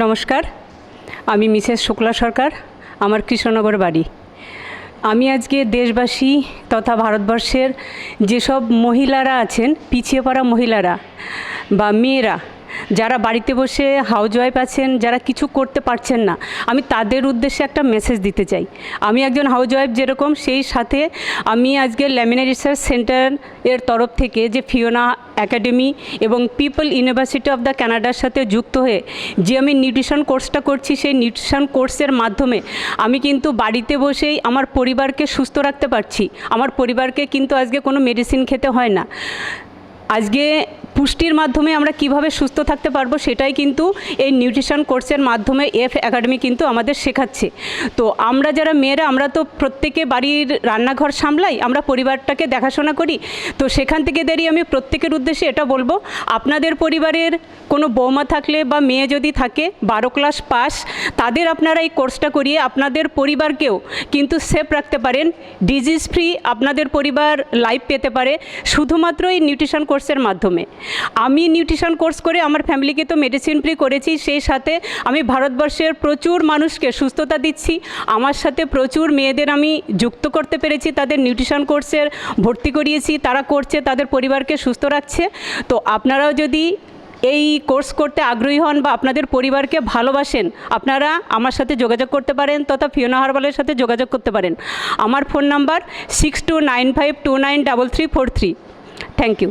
নমস্কার, আমি মিসেস শুক্লা সরকার, আমার কৃষ্ণনগর বাড়ি। আমি আজকে দেশবাসী তথা ভারতবর্ষের যেসব মহিলারা আছেন, পিছিয়ে পড়া মহিলারা বা মেয়েরা যারা বাড়িতে বসে হাউসওয়াইফ আছেন, যারা কিছু করতে পারছেন না, আমি তাদের উদ্দেশ্যে একটা মেসেজ দিতে চাই। আমি একজন হাউসওয়াইফ যেরকম, সেই সাথে আমি আজকে ল্যামিনা রিসার্চ সেন্টার এর তরফ থেকে যে ফিওনা একাডেমি এবং পিপল ইউনিভার্সিটি অফ দ্য কানাডার সাথে যুক্ত হয়ে যে আমি নিউট্রিশন কোর্সটা করছি, সেই নিউট্রিশন কোর্সের মাধ্যমে আমি কিন্তু বাড়িতে বসেই আমার পরিবারকে সুস্থ রাখতে পারছি। আমার পরিবারকে কিন্তু আজকে কোনো মেডিসিন খেতে হয় না। আজকে পুষ্টির মাধ্যমে আমরা কীভাবে সুস্থ থাকতে পারব সেটাই কিন্তু এই নিউট্রিশন কোর্সের মাধ্যমে এফ একাডেমি কিন্তু আমাদের শেখাচ্ছে। তো আমরা যারা মেয়েরা, আমরা তো প্রত্যেকে বাড়ির রান্নাঘর সামলাই, আমরা পরিবারটাকে দেখাশোনা করি। তো সেখান থেকে দাঁড়িয়ে আমি প্রত্যেকের উদ্দেশ্যে এটা বলব, আপনাদের পরিবারের কোনো বৌমা থাকলে বা মেয়ে যদি থাকে, বারো ক্লাস পাস, তাদের আপনারা এই কোর্সটা করিয়ে আপনাদের পরিবারকেও কিন্তু সেফ রাখতে পারেন। ডিজিজ ফ্রি আপনাদের পরিবার লাইফ পেতে পারে, শুধুমাত্র এই নিউট্রিশন কোর্সের মাধ্যমে। আমি নিউট্রিশন কোর্স করে আমার ফ্যামিলিকে তো মেডিসিন ফ্রি করেছি, সেই সাথে আমি ভারতবর্ষের প্রচুর মানুষকে সুস্থতা দিচ্ছি। আমার সাথে প্রচুর মেয়েদের আমি যুক্ত করতে পেরেছি, তাদের নিউট্রিশন কোর্সের ভর্তি করিয়েছি, তারা করছে, তাদের পরিবারকে সুস্থ রাখছে। তো আপনারাও যদি এই কোর্স করতে আগ্রহী হন বা আপনাদের পরিবারকে ভালোবাসেন, আপনারা আমার সাথে যোগাযোগ করতে পারেন তথা ফিওনা হারবালের সাথে যোগাযোগ করতে পারেন। আমার phone number six two nine five two nine double three four three thank you